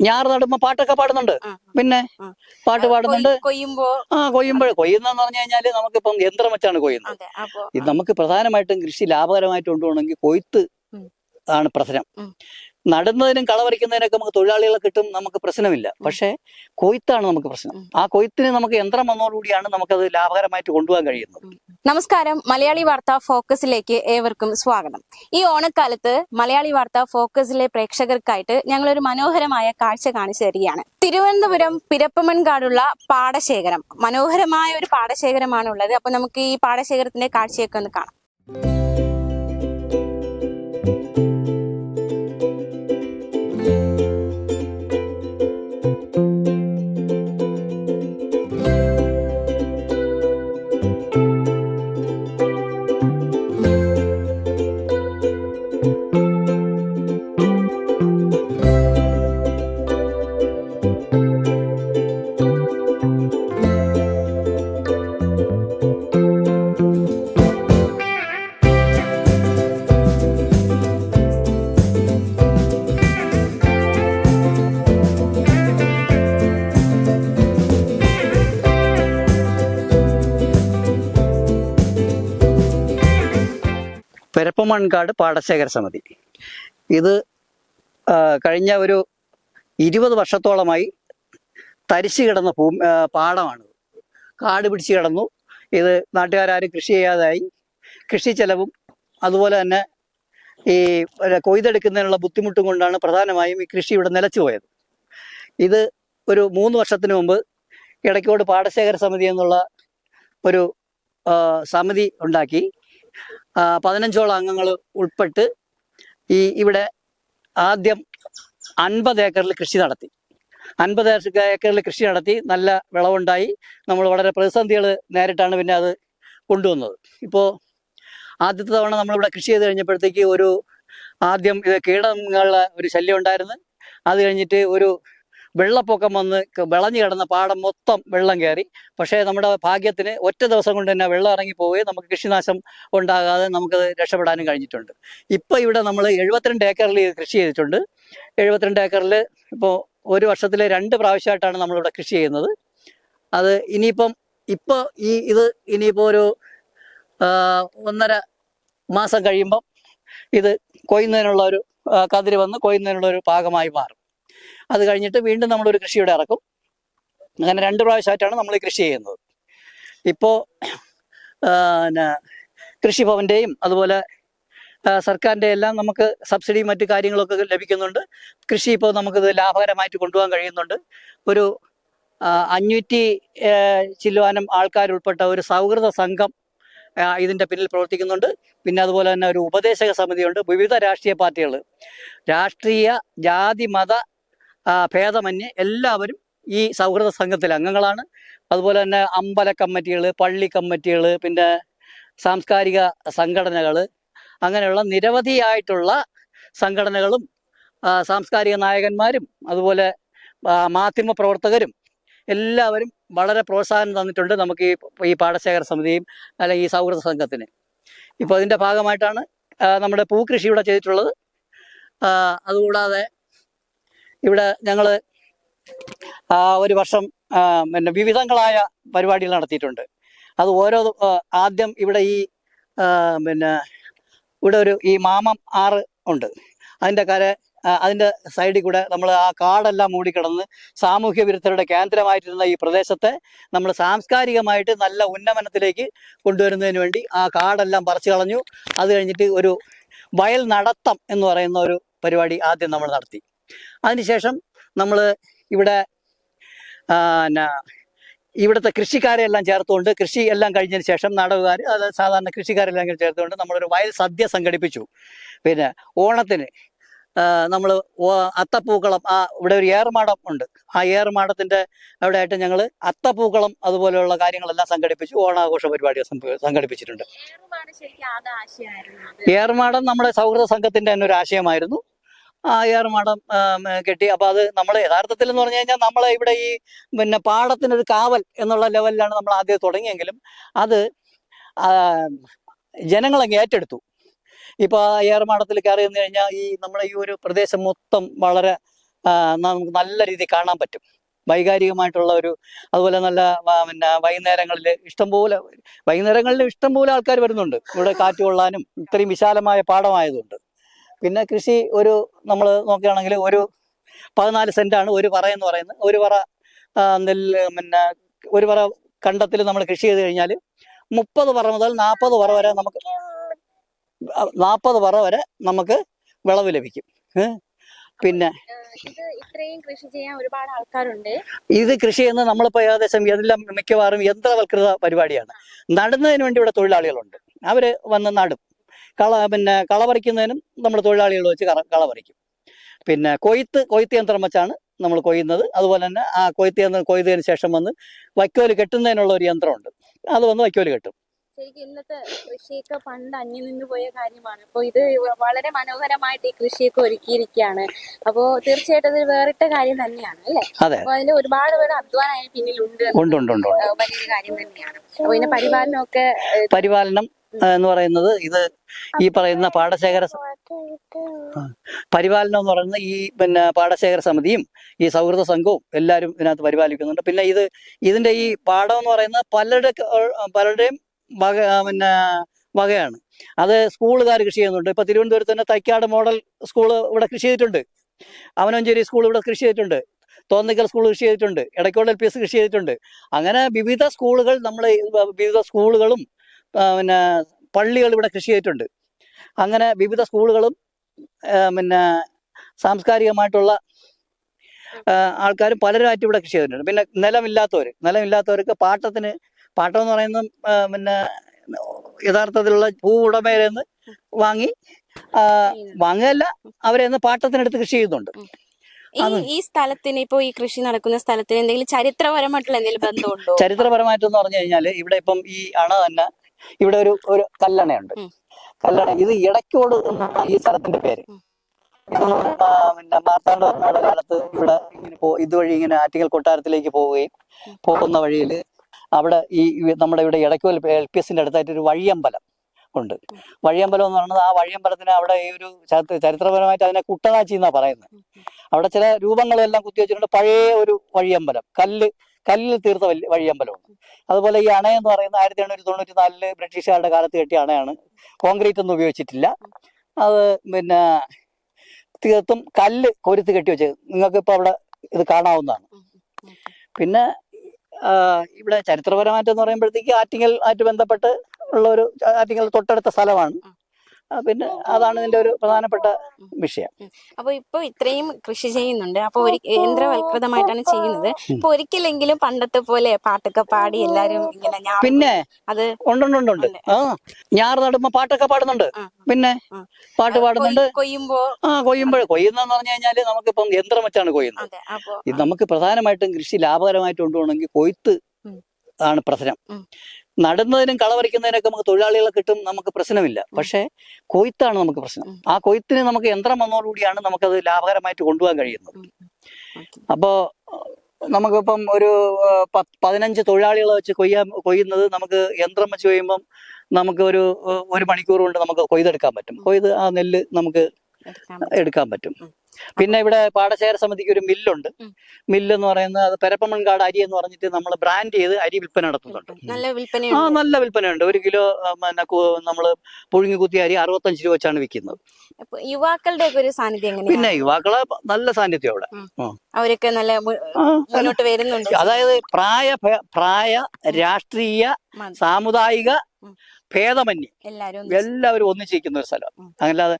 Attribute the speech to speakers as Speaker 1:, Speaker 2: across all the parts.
Speaker 1: ഞാറ് നടുമ്പോ പാട്ടൊക്കെ പാടുന്നുണ്ട്. പിന്നെ പാട്ട് പാടുന്നുണ്ട്.
Speaker 2: കൊയ്- കൊയ്യുമ്പോ?
Speaker 1: ആ കൊയ്യുമ്പോൾ കൊയ്യുന്നെന്ന് പറഞ്ഞു കഴിഞ്ഞാൽ നമുക്കിപ്പം യന്ത്രം വെച്ചാണ് കൊയ്യുന്നത് ഇത് നമുക്ക് പ്രധാനമായിട്ടും കൃഷി ലാഭകരമായിട്ട് കൊണ്ടുപോകണമെങ്കിൽ കൊയ്ത്ത് ആണ് പ്രശ്നം. നടുന്നതിനും കളവരിക്കുന്നതിനൊക്കെ നമുക്ക് തൊഴിലാളികളെ കിട്ടും നമുക്ക് പ്രശ്നമില്ല. പക്ഷേ കൊയ്ത്താണ് നമുക്ക് പ്രശ്നം. ആ കൊയ്ത്തിന് നമുക്ക് യന്ത്രം വന്നതോടുകൂടിയാണ് നമുക്കത് ലാഭകരമായിട്ട് കൊണ്ടുപോകാൻ കഴിയുന്നത്.
Speaker 2: നമസ്കാരം. മലയാളി വാർത്ത ഫോക്കസിലേക്ക് ഏവർക്കും സ്വാഗതം. ഈ ഓണക്കാലത്ത് മലയാളി വാർത്ത ഫോക്കസിലെ പ്രേക്ഷകർക്കായിട്ട് ഞങ്ങൾ ഒരു മനോഹരമായ കാഴ്ച കാണിച്ചു തരികയാണ് തിരുവനന്തപുരം പിരപ്പമൺകാടുള്ള പാടശേഖരം. മനോഹരമായ ഒരു പാടശേഖരമാണ് ഉള്ളത് അപ്പൊ നമുക്ക് ഈ പാടശേഖരത്തിന്റെ കാഴ്ചയൊക്കെ ഒന്ന് കാണാം.
Speaker 1: പെരപ്പമൺകാട് പാടശേഖര സമിതി. ഇത് കഴിഞ്ഞ ഒരു ഇരുപത് വർഷത്തോളമായി തരിശു കിടന്ന ഭൂ പാടമാണിത് പാടമാണ്. കാട് പിടിച്ച് കിടന്നു. ഇത് നാട്ടുകാരും കൃഷി ചെയ്യാതായി. കൃഷി ചെലവും അതുപോലെ തന്നെ ഈ കൊയ്തെടുക്കുന്നതിനുള്ള ബുദ്ധിമുട്ടും കൊണ്ടാണ് പ്രധാനമായും ഈ കൃഷി ഇവിടെ നിലച്ചു പോയത്. ഇത് ഒരു മൂന്ന് വർഷത്തിന് മുമ്പ് ഇടയ്ക്കോട് പാടശേഖര സമിതി എന്നുള്ള ഒരു സമിതി ഉണ്ടാക്കി. പതിനഞ്ചോളം അംഗങ്ങൾ ഉൾപ്പെട്ട് ഈ ഇവിടെ ആദ്യം അൻപത് ഏക്കറിൽ കൃഷി നടത്തി. അൻപത് ഏക്കറിൽ കൃഷി നടത്തി നല്ല വിളവുണ്ടായി. നമ്മൾ വളരെ പ്രതിസന്ധികൾ നേരിട്ടാണ് പിന്നെ അത് കൊണ്ടുവന്നത്. ഇപ്പോൾ ആദ്യത്തെ തവണ നമ്മളിവിടെ കൃഷി ചെയ്ത് കഴിഞ്ഞപ്പോഴത്തേക്ക് ഒരു ആദ്യം ഇത് കീടങ്ങളുടെ ഒരു ശല്യം ഉണ്ടായിരുന്നു. അത് കഴിഞ്ഞിട്ട് ഒരു വെള്ളപ്പൊക്കം വന്ന് വിളഞ്ഞു കിടന്ന പാടം മൊത്തം വെള്ളം കയറി. പക്ഷേ നമ്മുടെ ഭാഗ്യത്തിന് ഒറ്റ ദിവസം കൊണ്ട് തന്നെ വെള്ളം ഇറങ്ങി പോവുകയും നമുക്ക് കൃഷിനാശം ഉണ്ടാകാതെ നമുക്ക് രക്ഷപ്പെടാനും കഴിഞ്ഞിട്ടുണ്ട്. ഇപ്പോൾ ഇവിടെ നമ്മൾ എഴുപത്തിരണ്ട് ഏക്കറിൽ കൃഷി ചെയ്തിട്ടുണ്ട്. എഴുപത്തിരണ്ട് ഏക്കറിൽ ഇപ്പോൾ ഒരു വർഷത്തിൽ രണ്ട് പ്രാവശ്യമായിട്ടാണ് നമ്മളിവിടെ കൃഷി ചെയ്യുന്നത്. അത് ഇനിയിപ്പം ഇപ്പോൾ ഈ ഇത് ഇനിയിപ്പോൾ ഒരു ഒന്നര മാസം കഴിയുമ്പം ഇത് കൊയ്യുന്നതിനുള്ള ഒരു കതിര് വന്ന് കൊയ്യുന്നതിനുള്ള ഒരു ഭാഗമായി മാറും. അത് കഴിഞ്ഞിട്ട് വീണ്ടും നമ്മളൊരു കൃഷിയുടെ ഇറക്കും. അങ്ങനെ രണ്ട് പ്രാവശ്യമായിട്ടാണ് നമ്മൾ ഈ കൃഷി ചെയ്യുന്നത്. ഇപ്പോൾ പിന്നെ കൃഷിഭവന്റെയും അതുപോലെ സർക്കാരിന്റെ എല്ലാം നമുക്ക് സബ്സിഡിയും മറ്റു കാര്യങ്ങളൊക്കെ ലഭിക്കുന്നുണ്ട്. കൃഷി ഇപ്പോൾ നമുക്കിത് ലാഭകരമായിട്ട് കൊണ്ടുപോകാൻ കഴിയുന്നുണ്ട്. ഒരു അഞ്ഞൂറ്റി ചില്ലുവാനം ആൾക്കാരുൾപ്പെട്ട ഒരു സൗഹൃദ സംഘം ഇതിന്റെ പിന്നിൽ പ്രവർത്തിക്കുന്നുണ്ട്. പിന്നെ അതുപോലെ തന്നെ ഒരു ഉപദേശക സമിതിയുണ്ട്. വിവിധ രാഷ്ട്രീയ പാർട്ടികൾ രാഷ്ട്രീയ ജാതി മത ഭേദമന്യേ എല്ലാവരും ഈ സൗഹൃദ സംഘത്തിലെ അംഗങ്ങളാണ്. അതുപോലെ തന്നെ അമ്പല കമ്മിറ്റികൾ പള്ളി കമ്മിറ്റികൾ പിന്നെ സാംസ്കാരിക സംഘടനകൾ അങ്ങനെയുള്ള നിരവധിയായിട്ടുള്ള സംഘടനകളും സാംസ്കാരിക നായകന്മാരും അതുപോലെ മാധ്യമ പ്രവർത്തകരും എല്ലാവരും വളരെ പ്രോത്സാഹനം തന്നിട്ടുണ്ട് നമുക്ക് ഈ ഈ പാടശേഖര സമിതിയും അല്ലെങ്കിൽ ഈ സൗഹൃദ സംഘത്തിന്. ഇപ്പോൾ അതിന്റെ ഭാഗമായിട്ടാണ് നമ്മുടെ പൂക്കൃഷി ഇവിടെ ചെയ്തിട്ടുള്ളത് അതുകൂടാതെ ഇവിടെ ഞങ്ങൾ ഒരു വർഷം പിന്നെ വിവിധങ്ങളായ പരിപാടികൾ നടത്തിയിട്ടുണ്ട്. അത് ഓരോ ആദ്യം ഇവിടെ ഈ പിന്നെ ഇവിടെ ഒരു ഈ മാമം ആറ് ഉണ്ട്. അതിന്റെ കര അതിന്റെ സൈഡിൽ കൂടെ നമ്മൾ ആ കാടെല്ലാം മൂടിക്കിടന്ന് സാമൂഹ്യ വിരുദ്ധരുടെ കേന്ദ്രമായിട്ടിരുന്ന ഈ പ്രദേശത്തെ നമ്മൾ സാംസ്കാരികമായിട്ട് നല്ല ഉന്നമനത്തിലേക്ക് കൊണ്ടുവരുന്നതിന് വേണ്ടി ആ കാടെല്ലാം പറിച്ചു കളഞ്ഞു. അത് കഴിഞ്ഞിട്ട് ഒരു വയൽ നടത്തം എന്ന് പറയുന്ന ഒരു പരിപാടി ആദ്യം നമ്മൾ നടത്തി. അതിനുശേഷം നമ്മൾ ഇവിടെ ഇവിടുത്തെ കൃഷിക്കാരെ എല്ലാം ചേർത്തുകൊണ്ട് കൃഷി എല്ലാം കഴിഞ്ഞതിന് ശേഷം നാടകക്കാർ അത് സാധാരണ കൃഷിക്കാരെല്ലാം ചേർത്തുകൊണ്ട് നമ്മളൊരു വയൽ സദ്യ സംഘടിപ്പിച്ചു. പിന്നെ ഓണത്തിന് നമ്മൾ അത്തപ്പൂക്കളം ആ ഇവിടെ ഒരു ഏർമാടം ഉണ്ട്. ആ ഏർമാടത്തിന്റെ അവിടെ ആയിട്ട് ഞങ്ങൾ അത്തപ്പൂക്കളം അതുപോലെയുള്ള കാര്യങ്ങളെല്ലാം സംഘടിപ്പിച്ചു ഓണാഘോഷ പരിപാടികൾ സംഘ- സംഘടിപ്പിച്ചിട്ടുണ്ട്. ഏർമാടം നമ്മുടെ സൗഹൃദ സംഘത്തിന്റെ തന്നെ ഒരു ആശയമായിരുന്നു. ആ മഠം കെട്ടി. അപ്പൊ അത് നമ്മൾ യഥാർത്ഥത്തിൽ എന്ന് പറഞ്ഞു കഴിഞ്ഞാൽ നമ്മളെ ഇവിടെ ഈ പിന്നെ പാടത്തിനൊരു കാവൽ എന്നുള്ള ലെവലിലാണ് നമ്മൾ ആദ്യം തുടങ്ങിയെങ്കിലും അത് ജനങ്ങളെ ജനങ്ങളങ്ങ് ഏറ്റെടുത്തു. ഇപ്പൊ ഏറുമാടത്തിൽ കയറി വന്നു കഴിഞ്ഞാൽ ഈ നമ്മളെ ഈ ഒരു പ്രദേശം മൊത്തം വളരെ നമുക്ക് നല്ല രീതിയിൽ കാണാൻ പറ്റും. വൈകാരികമായിട്ടുള്ള ഒരു അതുപോലെ നല്ല പിന്നെ വൈകുന്നേരങ്ങളിൽ ഇഷ്ടംപോലെ വൈകുന്നേരങ്ങളിൽ ഇഷ്ടംപോലെ ആൾക്കാർ വരുന്നുണ്ട്. ഇവിടെ കാറ്റ് കൊള്ളാനും ഇത്രയും വിശാലമായ പാടമായതുകൊണ്ട്. പിന്നെ കൃഷി ഒരു നമ്മൾ നോക്കുകയാണെങ്കിൽ ഒരു പതിനാല് സെന്റാണ് ഒരു പറ എന്ന് പറയുന്നത്. ഒരു പറ നെല്ല് പിന്നെ ഒരു പറ കണ്ടത്തിൽ നമ്മൾ കൃഷി ചെയ്ത് കഴിഞ്ഞാൽ മുപ്പത് പറ മുതൽ നാൽപ്പത് പറ വരെ നമുക്ക് നാൽപ്പത് പറ വരെ നമുക്ക് വിളവ് ലഭിക്കും. പിന്നെ
Speaker 2: ഇത് ഇത്രയും കൃഷി ചെയ്യാൻ ഒരുപാട് ആൾക്കാരുണ്ട്.
Speaker 1: ഇത് കൃഷി ചെയ്യുന്നത് നമ്മളിപ്പോൾ ഏകദേശം എല്ലാം മിക്കവാറും യന്ത്രവൽകൃത പരിപാടിയാണ്. നടുന്നതിന് വേണ്ടി ഇവിടെ തൊഴിലാളികളുണ്ട്. അവർ വന്ന് നടും. കള പിന്നെ കള പറിക്കുന്നതിനും നമ്മൾ തൊഴിലാളികൾ വെച്ച് കള കള പറിക്കും. പിന്നെ കൊയ്ത്ത് കൊയ്ത്ത് യന്ത്രം വെച്ചാണ് നമ്മൾ കൊയ്യുന്നത്. അതുപോലെ തന്നെ ആ കൊയ്ത്ത് യന്ത്രം കൊയ്തതിന് ശേഷം വന്ന് വൈക്കോൽ കെട്ടുന്നതിനുള്ള ഒരു യന്ത്രമുണ്ട്. അത് വന്ന് വൈക്കോൽ കെട്ടും.
Speaker 2: ശരിക്കും ഇന്നത്തെ കൃഷിയൊക്കെ പണ്ട് അന്യം നിന്ന് പോയ കാര്യമാണ്. അപ്പോൾ ഇത് വളരെ മനോഹരമായിട്ട് ഈ കൃഷിയൊക്കെ ഒരുക്കിയിരിക്കുകയാണ്. അപ്പോൾ തീർച്ചയായിട്ടും അത് വേറിട്ട കാര്യം തന്നെയാണ് അല്ലേ? അപ്പോൾ അതിന് ഒരുപാട് പേര് അധ്വാനം പിന്നിലുണ്ട്. വലിയൊരു കാര്യം തന്നെയാണ്. അപ്പോൾ ഇതിന്റെ പരിപാലനമൊക്കെ ഒക്കെ
Speaker 1: പരിപാലനം എന്ന് പറയുന്നത് ഇത് ഈ പറയുന്ന പാടശേഖര പരിപാലനം എന്ന് പറയുന്നത് ഈ പിന്നെ പാടശേഖര സമിതിയും ഈ സൗഹൃദ സംഘവും എല്ലാവരും ഇതിനകത്ത് പരിപാലിക്കുന്നുണ്ട്. പിന്നെ ഇത് ഇതിന്റെ ഈ പാടം എന്ന് പറയുന്നത് പലരുടെ പലരുടെയും വക പിന്നെ വകയാണ്. അത് സ്കൂളുകാർ കൃഷി ചെയ്യുന്നുണ്ട്. ഇപ്പൊ തിരുവനന്തപുരത്ത് തന്നെ തൈക്കാട് മോഡൽ സ്കൂൾ ഇവിടെ കൃഷി ചെയ്തിട്ടുണ്ട്. അവനഞ്ചേരി സ്കൂൾ ഇവിടെ കൃഷി ചെയ്തിട്ടുണ്ട്. തോന്നിക്കൽ സ്കൂൾ കൃഷി ചെയ്തിട്ടുണ്ട്. ഇടയ്ക്കോട് എൽ പി എസ് കൃഷി ചെയ്തിട്ടുണ്ട്. അങ്ങനെ വിവിധ സ്കൂളുകൾ നമ്മൾ വിവിധ സ്കൂളുകളും പിന്നെ പള്ളികൾ ഇവിടെ കൃഷി ചെയ്തിട്ടുണ്ട്. അങ്ങനെ വിവിധ സ്കൂളുകളും പിന്നെ സാംസ്കാരികമായിട്ടുള്ള ആൾക്കാരും പലരുമായിട്ട് ഇവിടെ കൃഷി ചെയ്തിട്ടുണ്ട്. പിന്നെ നിലമില്ലാത്തവർ നിലമില്ലാത്തവർക്ക് പാട്ടത്തിന് പാട്ടം എന്ന് പറയുന്ന പിന്നെ യഥാർത്ഥത്തിലുള്ള ഭൂ ഉടമയിൽ നിന്ന് വാങ്ങി വാങ്ങുകയല്ല അവരെ നിന്ന് പാട്ടത്തിനെടുത്ത് കൃഷി ചെയ്യുന്നുണ്ട്.
Speaker 2: ഈ ഈ സ്ഥലത്തിന് ഇപ്പോൾ ഈ കൃഷി നടക്കുന്ന സ്ഥലത്തിന് എന്തെങ്കിലും ചരിത്രപരമായിട്ടുള്ള എന്തെങ്കിലും ബന്ധമുണ്ടോ?
Speaker 1: ചരിത്രപരമായിട്ടെന്ന് പറഞ്ഞു കഴിഞ്ഞാൽ ഇവിടെ ഇപ്പം ഈ അണ തന്നെ ഇവിടെ ഒരു ഒരു കല്ലണയുണ്ട്. കല്ലണ ഇത് ഇടയ്ക്കോട് എന്നാണ് ഈ സ്ഥലത്തിന്റെ പേര്. പിന്നെ മാർത്താണ്ഡ കാലത്ത് ഇവിടെ ഇങ്ങനെ പോ ഇതുവഴി ഇങ്ങനെ ആറ്റിങ്ങൽ കൊട്ടാരത്തിലേക്ക് പോവുകയും പോകുന്ന വഴിയിൽ അവിടെ ഈ നമ്മുടെ ഇവിടെ ഇടയ്ക്കോൽ എൽ പി എസിന്റെ അടുത്തായിട്ട് ഒരു വഴിയമ്പലം ഉണ്ട്. വഴിയമ്പലം എന്ന് പറയുന്നത് ആ വഴിയമ്പലത്തിന് അവിടെ ഈ ഒരു ചരിത്ര- ചരിത്രപരമായിട്ട് അതിനെ കുട്ടനാച്ചി എന്നാ പറയുന്നത്. അവിടെ ചില രൂപങ്ങളെല്ലാം കുത്തിവെച്ചിട്ടുണ്ട് പഴയ ഒരു വഴിയമ്പലം. കല്ല് കല്ലിൽ തീർത്ത വലിയ വഴിയമ്പലമാണ് അതുപോലെ ഈ അണയെന്ന് പറയുന്ന ആയിരത്തി എണ്ണൂറ്റി തൊണ്ണൂറ്റി നാലിൽ ബ്രിട്ടീഷുകാരുടെ കാലത്ത് കെട്ടിയ അണയാണ്. കോൺക്രീറ്റ് ഒന്നും ഉപയോഗിച്ചിട്ടില്ല. അത് പിന്നെ തീർത്തും കല്ല് കൊരുത്ത് കെട്ടി വെച്ചത്. നിങ്ങൾക്ക് ഇപ്പൊ അവിടെ ഇത് കാണാവുന്നതാണ്. പിന്നെ ഇവിടെ ചരിത്രപരമായിട്ടെന്ന് പറയുമ്പോഴത്തേക്ക് ആറ്റിങ്ങൽ ആയിട്ട് ബന്ധപ്പെട്ട് ഉള്ള ഒരു ആറ്റിങ്ങൽ തൊട്ടടുത്ത സ്ഥലമാണ്. പിന്നെ അതാണ് ഇതിന്റെ ഒരു പ്രധാനപ്പെട്ട വിഷയം.
Speaker 2: അപ്പൊ ഇപ്പൊ ഇത്രയും കൃഷി ചെയ്യുന്നുണ്ട്. അപ്പൊ ഒരു യന്ത്രവൽകൃതമായിട്ടാണ് ചെയ്യുന്നത്. അപ്പൊ ഒരിക്കലെങ്കിലും പണ്ടത്തെ പോലെ പാട്ടൊക്കെ പാടി എല്ലാരും ഇങ്ങനെ
Speaker 1: പിന്നെ
Speaker 2: അത്
Speaker 1: ഉണ്ടുണ്ടുണ്ടുണ്ട് ആ ഞാറ് നടുമ്പോ പാട്ടൊക്കെ പാടുന്നുണ്ട്. പിന്നെ പാട്ട് പാടുന്നുണ്ട്.
Speaker 2: കൊയ്- കൊയ്യുമ്പോ
Speaker 1: ആ കൊയ്യുമ്പോൾ കൊയ്യുന്ന പറഞ്ഞു കഴിഞ്ഞാൽ നമുക്കിപ്പം യന്ത്രം വെച്ചാണ് കൊയ്യുന്നത്.
Speaker 2: അതെ അപ്പൊ
Speaker 1: ഇത് നമുക്ക് പ്രധാനമായിട്ടും കൃഷി ലാഭകരമായിട്ട് കൊണ്ടുപോകണമെങ്കിൽ കൊയ്ത്ത്
Speaker 2: ഉം.
Speaker 1: ആണ് പ്രശ്നം
Speaker 2: ഉം.
Speaker 1: നടുന്നതിനും കളവരയ്ക്കുന്നതിനൊക്കെ നമുക്ക് തൊഴിലാളികളെ കിട്ടും നമുക്ക് പ്രശ്നമില്ല. പക്ഷേ കൊയ്ത്താണ് നമുക്ക് പ്രശ്നം. ആ കൊയ്ത്തിന് നമുക്ക് യന്ത്രം വന്നതോടുകൂടിയാണ് നമുക്കത് ലാഭകരമായിട്ട് കൊണ്ടുപോകാൻ കഴിയുന്നത്. അപ്പോൾ നമുക്കിപ്പം ഒരു പതിനഞ്ച് തൊഴിലാളികളെ വെച്ച് കൊയ്യാൻ കൊയ്യുന്നത് നമുക്ക് യന്ത്രം വെച്ച് കൊയ്യുമ്പം നമുക്ക് ഒരു ഒരു മണിക്കൂർ കൊണ്ട് നമുക്ക് കൊയ്തെടുക്കാൻ പറ്റും. കൊയ്ത് ആ നെല്ല് നമുക്ക്. എടുക്കാൻ പറ്റും. പിന്നെ ഇവിടെ പാടശേഖര സമിതിക്ക് ഒരു മില്ലുണ്ട്. മില്ല് എന്ന് പറയുന്നത് അത് പെരപ്പമൺകാട് അരി എന്ന് പറഞ്ഞിട്ട് നമ്മൾ ബ്രാൻഡ് ചെയ്ത് അരി വിൽപ്പന നടത്തുന്നുണ്ട്.
Speaker 2: നല്ല
Speaker 1: ആ നല്ല വിൽപ്പനയുണ്ട്. ഒരു കിലോ പിന്നെ നമ്മൾ പുഴുങ്ങി കുത്തിയ അരി അറുപത്തഞ്ച് രൂപ വെച്ചാണ് വിൽക്കുന്നത്.
Speaker 2: യുവാക്കളുടെ ഒരു സാന്നിധ്യം
Speaker 1: പിന്നെ യുവാക്കളെ നല്ല സാന്നിധ്യം അവിടെ.
Speaker 2: അവരൊക്കെ നല്ല മുന്നോട്ട് വരുന്നുണ്ട്.
Speaker 1: അതായത് പ്രായ പ്രായ രാഷ്ട്രീയ. സാമുദായിക. ഭേദമന്യേ.
Speaker 2: എല്ലാവരും
Speaker 1: എല്ലാവരും ഒന്നിച്ചിരിക്കുന്ന ഒരു സ്ഥലം.
Speaker 2: അങ്ങനല്ലാതെ
Speaker 1: അല്ലാതെ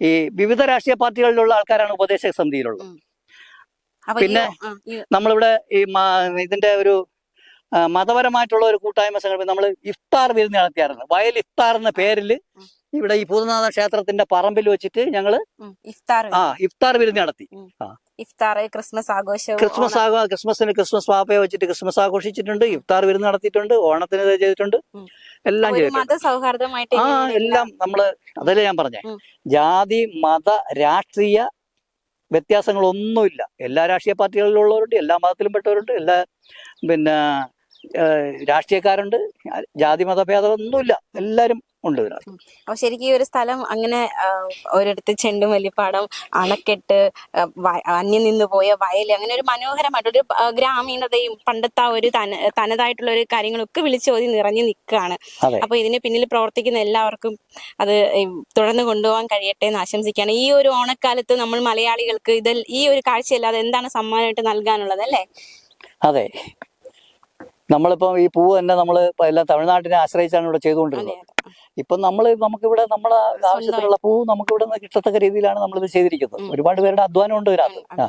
Speaker 1: ഈ വിവിധ രാഷ്ട്രീയ പാർട്ടികളിലുള്ള ആൾക്കാരാണ് ഉപദേശക സമിതിയിലുള്ളത്. പിന്നെ
Speaker 2: ആ,
Speaker 1: നമ്മളിവിടെ ഈ ഇതിന്റെ ഒരു ആ, മതപരമായിട്ടുള്ള ഒരു കൂട്ടായ്മ സംഘടന നമ്മൾ ഇഫ്താർ വിരുന്ന് നടത്തിയായിരുന്നു. വയൽ ഇഫ്താർ എന്ന പേരിൽ ഇവിടെ ഈ ഭൂതനാഥ ക്ഷേത്രത്തിന്റെ പറമ്പിൽ വെച്ചിട്ട്
Speaker 2: ഞങ്ങൾ ഇഫ്താർ.
Speaker 1: ആ ഇഫ്താർ വിരുന്ന് നടത്തി.
Speaker 2: ഇഫ്താർ ക്രിസ്മസ് ആഘോഷം
Speaker 1: ക്രിസ്മസ് ആഘോ ക്രിസ്മസിന് ക്രിസ്മസ് പാപ്പയെ വെച്ചിട്ട് ക്രിസ്മസ് ആഘോഷിച്ചിട്ടുണ്ട് ഇഫ്താർ വിരുന്ന് നടത്തിയിട്ടുണ്ട് ഓണത്തിന് ചെയ്തിട്ടുണ്ട്. എല്ലാം ചെയ്തിട്ടുണ്ട്. ആ എല്ലാം നമ്മൾ അതല്ലേ ഞാൻ പറഞ്ഞേ. ജാതി മത രാഷ്ട്രീയ വ്യത്യാസങ്ങളൊന്നുമില്ല. എല്ലാ രാഷ്ട്രീയ പാർട്ടികളിലുള്ളവരുണ്ട് എല്ലാ മതത്തിലും പെട്ടവരുണ്ട് എല്ലാ പിന്നെ രാഷ്ട്രീയക്കാരുണ്ട് ജാതി മതഭേദമൊന്നുമില്ല എല്ലാവരും ഉണ്ട് ഇതിനകത്ത്.
Speaker 2: അപ്പൊ ശരിക്കും ഈ ഒരു സ്ഥലം അങ്ങനെ ഒരിടത്ത് ചെണ്ടുമല്ലിപ്പാടം അണക്കെട്ട് അന്യം നിന്ന് പോയ വയൽ അങ്ങനെ ഒരു മനോഹരമായിട്ടൊരു ഒരു ഗ്രാമീണതയും പണ്ടത്തെ ആ ഒരു തന തനതായിട്ടുള്ള ഒരു കാര്യങ്ങളൊക്കെ വിളിച്ചോതി നിറഞ്ഞു നിൽക്കുകയാണ്. അപ്പൊ ഇതിന് പിന്നിൽ പ്രവർത്തിക്കുന്ന എല്ലാവർക്കും അത് തുടർന്ന് കൊണ്ടുപോകാൻ കഴിയട്ടെ എന്ന് ആശംസിക്കുകയാണ്. ഈ ഒരു ഓണക്കാലത്ത് നമ്മൾ മലയാളികൾക്ക് ഇതിൽ ഈ ഒരു കാഴ്ചയല്ലാതെ എന്താണ് സമ്മാനമായിട്ട് നൽകാനുള്ളത് അല്ലേ?
Speaker 1: അതെ. നമ്മളിപ്പം ഈ പൂവ് തന്നെ നമ്മൾ എല്ലാം തമിഴ്നാട്ടിനെ ആശ്രയിച്ചാണ് ഇവിടെ ചെയ്തുകൊണ്ടിരുന്നത്. ഇപ്പൊ നമ്മൾ നമുക്കിവിടെ നമ്മുടെ ആവശ്യത്തിനുള്ള പൂവ് നമുക്ക് ഇവിടെ നിന്ന് കിട്ടത്തക്ക രീതിയിലാണ് നമ്മളിത് ചെയ്തിരിക്കുന്നത്. ഒരുപാട് പേരുടെ അധ്വാനം ഉണ്ട് ഇതിനകത്ത്